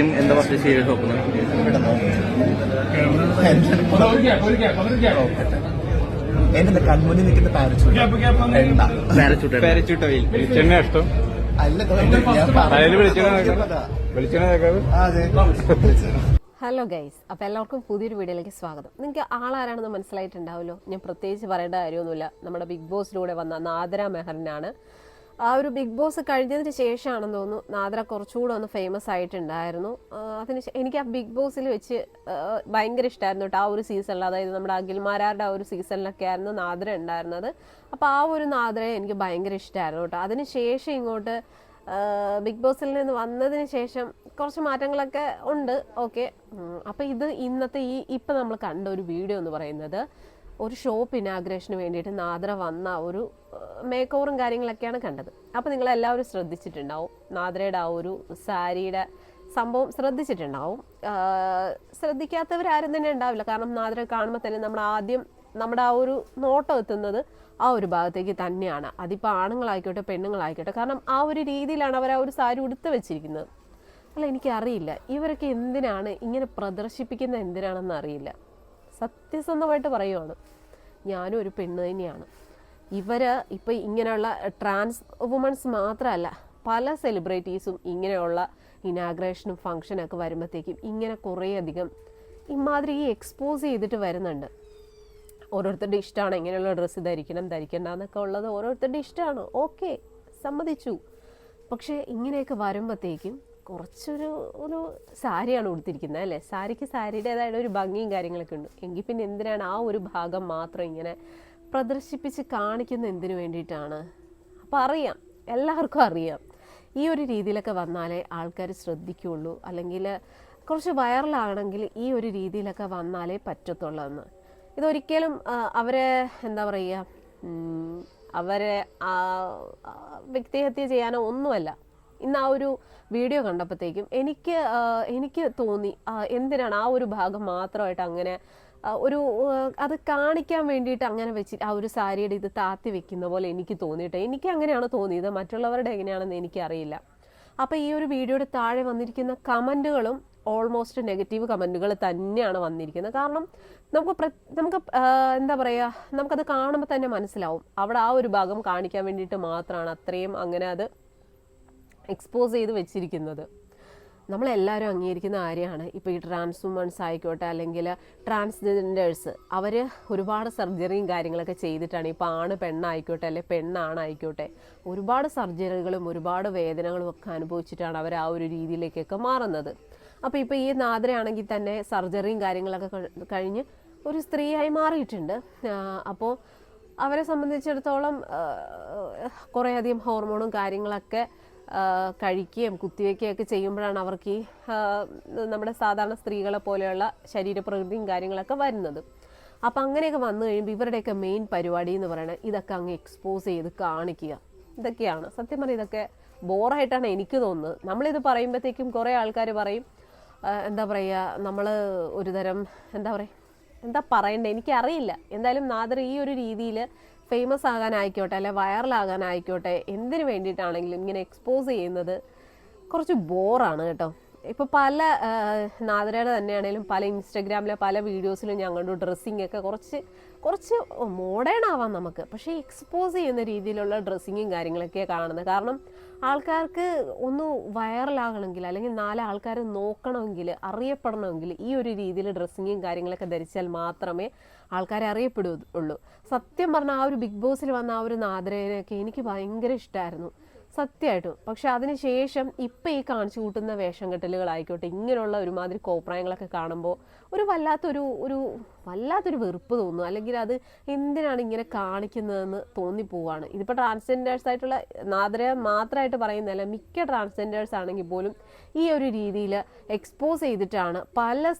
എന്താ first serious നോക്കുന്നത് എന്റെ കൺമുന്നിൽ നിൽക്കുന്ന പാരച്ചൂട്ട് എണ്ണ പാരച്ചൂട്ട് പാരച്യൂട്ട് ഓയിൽ വെളിച്ചെണ്ണ ഇഷ്ടം. ഹലോ ഗൈസ് അപ്പോൾ എല്ലാവർക്കും പുതിയൊരു വീഡിയോയിലേക്ക് സ്വാഗതം. നിങ്ങൾക്ക് ആളാരാണെന്ന് മനസ്സിലായിട്ടുണ്ടാവുമല്ലോ? ഞാൻ പ്രത്യേകിച്ച് പറയേണ്ട കാര്യമൊന്നുമില്ല. നമ്മുടെ ബിഗ് ബോസിലൂടെ വന്ന നാദര മെഹറിനാണ്. ആ ഒരു ബിഗ് ബോസ് കഴിഞ്ഞതിന് ശേഷമാണെന്ന് തോന്നുന്നു നാദ്ര കുറച്ചുകൂടെ ഒന്ന് ഫേമസ് ആയിട്ടുണ്ടായിരുന്നു. അതിന് എനിക്ക് ആ ബിഗ് ബോസിൽ വെച്ച് ഭയങ്കര ഇഷ്ടമായിരുന്നു കേട്ടോ ആ ഒരു സീസണിൽ അതായത് നമ്മുടെ അഖിൽമാരാരുടെ ആ ഒരു സീസണിലൊക്കെ ആയിരുന്നു നാദ്ര ഉണ്ടായിരുന്നത്. അപ്പോൾ ആ ഒരു നാദ്രയെ എനിക്ക് ഭയങ്കര ഇഷ്ടമായിരുന്നു കേട്ടോ. അതിന് ശേഷം ഇങ്ങോട്ട് ബിഗ് ബോസിൽ നിന്ന് വന്നതിന് ശേഷം കുറച്ച് മാറ്റങ്ങളൊക്കെ ഉണ്ട്. ഓക്കെ. അപ്പോൾ ഇത് ഇന്നത്തെ ഈ ഇപ്പം നമ്മൾ കണ്ട ഒരു വീഡിയോ എന്ന് പറയുന്നത് ഒരു ഷോപ്പ് ഇനാഗ്രേഷന് വേണ്ടിയിട്ട് നാദ്ര വന്ന ഒരു മേക്ക് ഓവറും കാര്യങ്ങളൊക്കെയാണ് കണ്ടത്. അപ്പോൾ നിങ്ങളെല്ലാവരും ശ്രദ്ധിച്ചിട്ടുണ്ടാവും. നാദ്രയുടെ ആ ഒരു സാരിയുടെ സംഭവം ശ്രദ്ധിച്ചിട്ടുണ്ടാവും. ശ്രദ്ധിക്കാത്തവർ ആരും തന്നെ ഉണ്ടാവില്ല. കാരണം നാദ്ര കാണുമ്പോൾ തന്നെ നമ്മൾ ആദ്യം നമ്മുടെ ആ ഒരു നോട്ടം എത്തുന്നത് ആ ഒരു ഭാഗത്തേക്ക് തന്നെയാണ്. അതിപ്പോൾ ആണുങ്ങളായിക്കോട്ടെ പെണ്ണുങ്ങളായിക്കോട്ടെ കാരണം ആ ഒരു രീതിയിലാണ് അവർ ആ ഒരു സാരി ഉടുത്ത് വെച്ചിരിക്കുന്നത്. അല്ല എനിക്കറിയില്ല ഇവരൊക്കെ എന്തിനാണ് ഇങ്ങനെ പ്രദർശിപ്പിക്കുന്നത് എന്തിനാണെന്ന് അറിയില്ല. സത്യസന്ധമായിട്ട് പറയുവാണ്. ഞാനും ഒരു പെണ്ണ് തന്നെയാണ്. ഇവർ ഇപ്പം ഇങ്ങനെയുള്ള ട്രാൻസ് വുമൺസ് മാത്രമല്ല പല സെലിബ്രിറ്റീസും ഇങ്ങനെയുള്ള ഇനാഗ്രേഷനും ഫങ്ഷനൊക്കെ വരുമ്പോഴത്തേക്കും ഇങ്ങനെ കുറേയധികം ഇമാതിരി ഈ എക്സ്പോസ് ചെയ്തിട്ട് വരുന്നുണ്ട്. ഓരോരുത്തരുടെ ഇഷ്ടമാണ് ഇങ്ങനെയുള്ള ഡ്രസ്സ് ധരിക്കണം ധരിക്കണ്ട എന്നൊക്കെ ഉള്ളത് ഓരോരുത്തരുടെ ഇഷ്ടമാണ് ഓക്കെ സമ്മതിച്ചു. പക്ഷേ ഇങ്ങനെയൊക്കെ വരുമ്പോഴത്തേക്കും കുറച്ചൊരു ഒരു സാരിയാണ് ഉടുത്തിരിക്കുന്നത് അല്ലേ? സാരിക്ക് സാരിയുടേതായ ഒരു ഭംഗിയും കാര്യങ്ങളൊക്കെ ഉണ്ട്. എങ്കിൽ പിന്നെ എന്തിനാണ് ആ ഒരു ഭാഗം മാത്രം ഇങ്ങനെ പ്രദർശിപ്പിച്ച് കാണിക്കുന്ന എന്തിനു വേണ്ടിയിട്ടാണ്? അപ്പോൾ അറിയാം. എല്ലാവർക്കും അറിയാം. ഈ ഒരു രീതിയിലൊക്കെ വന്നാലേ ആൾക്കാർ ശ്രദ്ധിക്കുകയുള്ളൂ അല്ലെങ്കിൽ കുറച്ച് വൈറലാണെങ്കിൽ ഈ ഒരു രീതിയിലൊക്കെ വന്നാലേ പറ്റത്തുള്ളൂ എന്ന്. ഇതൊരിക്കലും അവരെ എന്താ പറയുക അവരെ വ്യക്തിഹത്യ ചെയ്യാനോ ഒന്നുമല്ല. ഇന്ന് ആ ഒരു വീഡിയോ കണ്ടപ്പോഴത്തേക്കും എനിക്ക് എനിക്ക് തോന്നി എന്തിനാണ് ആ ഒരു ഭാഗം മാത്രമായിട്ട് അങ്ങനെ ഒരു അത് കാണിക്കാൻ വേണ്ടിയിട്ട് അങ്ങനെ വെച്ച് ആ ഒരു സാരിയുടെ ഇത് താത്തി വെക്കുന്ന പോലെ എനിക്ക് തോന്നിയിട്ട് എനിക്ക് അങ്ങനെയാണ് തോന്നിയത് മറ്റുള്ളവരുടെ എങ്ങനെയാണെന്ന് എനിക്കറിയില്ല. അപ്പോൾ ഈ ഒരു വീഡിയോയുടെ താഴെ വന്നിരിക്കുന്ന കമന്റുകളും ഓൾമോസ്റ്റ് നെഗറ്റീവ് കമന്റുകൾ തന്നെയാണ് വന്നിരിക്കുന്നത്. കാരണം നമുക്ക് നമുക്ക് എന്താ പറയുക നമുക്കത് കാണുമ്പോൾ തന്നെ മനസ്സിലാവും. അവിടെ ആ ഒരു ഭാഗം കാണിക്കാൻ വേണ്ടിയിട്ട് മാത്രമാണ് അത്രയും അങ്ങനെ അത് എക്സ്പോസ് ചെയ്ത് വെച്ചിരിക്കുന്നത്. നമ്മളെല്ലാവരും അംഗീകരിക്കുന്ന ആരെയാണ് ഇപ്പോൾ ഈ ട്രാൻസ് വുമൺസ് ആയിക്കോട്ടെ അല്ലെങ്കിൽ ട്രാൻസ്ജെൻഡേഴ്സ് അവർ ഒരുപാട് സർജറിയും കാര്യങ്ങളൊക്കെ ചെയ്തിട്ടാണ്. ഇപ്പോൾ ആണ് പെണ്ണായിക്കോട്ടെ അല്ലെ പെണ്ണാണായിക്കോട്ടെ ഒരുപാട് സർജറികളും ഒരുപാട് വേദനകളും ഒക്കെ അനുഭവിച്ചിട്ടാണ് അവർ ആ ഒരു രീതിയിലേക്കൊക്കെ മാറുന്നത്. അപ്പോൾ ഇപ്പോൾ ഈ നാദരയാണെങ്കിൽ തന്നെ സർജറിയും കാര്യങ്ങളൊക്കെ കഴിഞ്ഞ് ഒരു സ്ത്രീയായി മാറിയിട്ടുണ്ട്. അപ്പോൾ അവരെ സംബന്ധിച്ചിടത്തോളം കുറേയധികം ഹോർമോണും കാര്യങ്ങളൊക്കെ കഴിക്കുകയും കുത്തിവെക്കുകയൊക്കെ ചെയ്യുമ്പോഴാണ് അവർക്ക് ഈ നമ്മുടെ സാധാരണ സ്ത്രീകളെ പോലെയുള്ള ശരീരപ്രകൃതിയും കാര്യങ്ങളൊക്കെ വരുന്നത്. അപ്പം അങ്ങനെയൊക്കെ വന്നു കഴിയുമ്പോൾ ഇവരുടെയൊക്കെ മെയിൻ പരിപാടി എന്ന് പറയുന്നത് ഇതൊക്കെ അങ്ങ് എക്സ്പോസ് ചെയ്ത് കാണിക്കുക. ഇതൊക്കെയാണ്. സത്യം പറഞ്ഞാൽ ഇതൊക്കെ ബോറായിട്ടാണ് എനിക്ക് തോന്നുന്നത്. നമ്മളിത് പറയുമ്പോഴത്തേക്കും കുറേ ആൾക്കാർ പറയും എന്താ പറയുക നമ്മൾ ഒരുതരം എന്താ പറയുക എന്താ പറയണ്ടേ എനിക്കറിയില്ല. എന്തായാലും നാദർ ഈ ഒരു രീതിയിൽ ഫേമസ് ആകാനായിക്കോട്ടെ അല്ലെ വൈറലാകാനായിക്കോട്ടെ എന്തിനു വേണ്ടിയിട്ടാണെങ്കിലും ഇങ്ങനെ എക്സ്പോസ് ചെയ്യുന്നത് കുറച്ച് ബോറാണ് കേട്ടോ. ഇപ്പോൾ പല നാദരയുടെ തന്നെയാണെങ്കിലും പല ഇൻസ്റ്റഗ്രാമിലെ പല വീഡിയോസിലും ഞാൻ കണ്ടു ഡ്രസ്സിങ് ഒക്കെ കുറച്ച് കുറച്ച് മോഡേൺ ആവാം നമുക്ക്. പക്ഷേ എക്സ്പോസ് ചെയ്യുന്ന രീതിയിലുള്ള ഡ്രസ്സിങ്ങും കാര്യങ്ങളൊക്കെ കാണുന്നത്. കാരണം ആൾക്കാർക്ക് ഒന്ന് വൈറലാകണമെങ്കിൽ അല്ലെങ്കിൽ നാല് ആൾക്കാർ നോക്കണമെങ്കിൽ അറിയപ്പെടണമെങ്കിൽ ഈ ഒരു രീതിയിൽ ഡ്രസ്സിങ്ങും കാര്യങ്ങളൊക്കെ ധരിച്ചാൽ മാത്രമേ ആൾക്കാരെ അറിയപ്പെടുള്ളൂ സത്യം പറഞ്ഞാൽ ആ ഒരു ബിഗ് ബോസിൽ വന്ന ആ ഒരു നാദരേനെയൊക്കെ എനിക്ക് ഭയങ്കര ഇഷ്ടമായിരുന്നു സത്യമായിട്ടും. പക്ഷെ അതിനുശേഷം ഇപ്പം ഈ കാണിച്ചു കൂട്ടുന്ന വേഷം കെട്ടലുകളായിക്കോട്ടെ ഇങ്ങനെയുള്ള ഒരുമാതിരി കോപ്രായങ്ങളൊക്കെ കാണുമ്പോൾ ഒരു വല്ലാത്തൊരു ഒരു വല്ലാത്തൊരു വെറുപ്പ് തോന്നുന്നു അല്ലെങ്കിൽ അത് എന്തിനാണ് ഇങ്ങനെ കാണിക്കുന്നതെന്ന് തോന്നിപ്പോവാണ്. ഇതിപ്പോൾ ട്രാൻസ്ജെൻഡേഴ്സ് ആയിട്ടുള്ള നാദര മാത്രമായിട്ട് പറയുന്നതല്ല മിക്ക ട്രാൻസ്ജെൻഡേഴ്സ് ആണെങ്കിൽ പോലും ഈ ഒരു രീതിയിൽ എക്സ്പോസ് ചെയ്തിട്ടാണ് പല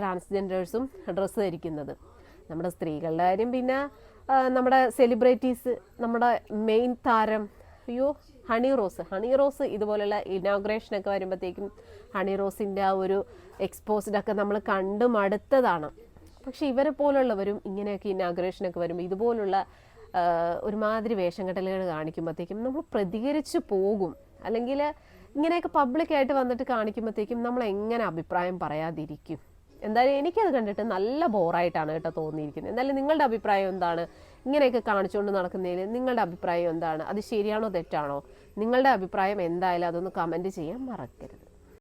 ട്രാൻസ്ജെൻഡേഴ്സും ഡ്രസ്സ് ധരിക്കുന്നത്. നമ്മുടെ സ്ത്രീകളുടെ കാര്യം പിന്നെ നമ്മുടെ സെലിബ്രിറ്റീസ് നമ്മുടെ മെയിൻ താരം അയ്യോ ഹണി റോസ് ഹണി റോസ് ഇതുപോലുള്ള ഇനോഗ്രേഷനൊക്കെ വരുമ്പോഴത്തേക്കും ഹണി റോസിന്റെ ആ ഒരു എക്സ്പോസ്ഡ് ഒക്കെ നമ്മൾ കണ്ടു മടുത്തതാണ് പക്ഷേ ഇവരെ പോലുള്ളവരും ഇങ്ങനെയൊക്കെ ഇനാഗ്രേഷനൊക്കെ വരുമ്പോൾ ഇതുപോലുള്ള ഒരുമാതിരി വേഷം കെട്ടലുകൾ കാണിക്കുമ്പോഴത്തേക്കും നമ്മൾ പ്രതികരിച്ചു പോകും. അല്ലെങ്കിൽ ഇങ്ങനെയൊക്കെ പബ്ലിക്കായിട്ട് വന്നിട്ട് കാണിക്കുമ്പോഴത്തേക്കും നമ്മൾ എങ്ങനെ അഭിപ്രായം പറയാതിരിക്കും? എന്തായാലും എനിക്കത് കണ്ടിട്ട് നല്ല ബോറായിട്ടാണ് കേട്ടോ തോന്നിയിരിക്കുന്നത്. എന്തായാലും നിങ്ങളുടെ അഭിപ്രായം എന്താണ്? ഇങ്ങനെയൊക്കെ കാണിച്ചുകൊണ്ട് നടക്കുന്നതിൽ നിങ്ങളുടെ അഭിപ്രായം എന്താണ്? അത് ശരിയാണോ തെറ്റാണോ? നിങ്ങളുടെ അഭിപ്രായം എന്തായാലും അതൊന്ന് കമന്റ് ചെയ്യാൻ മറക്കരുത്.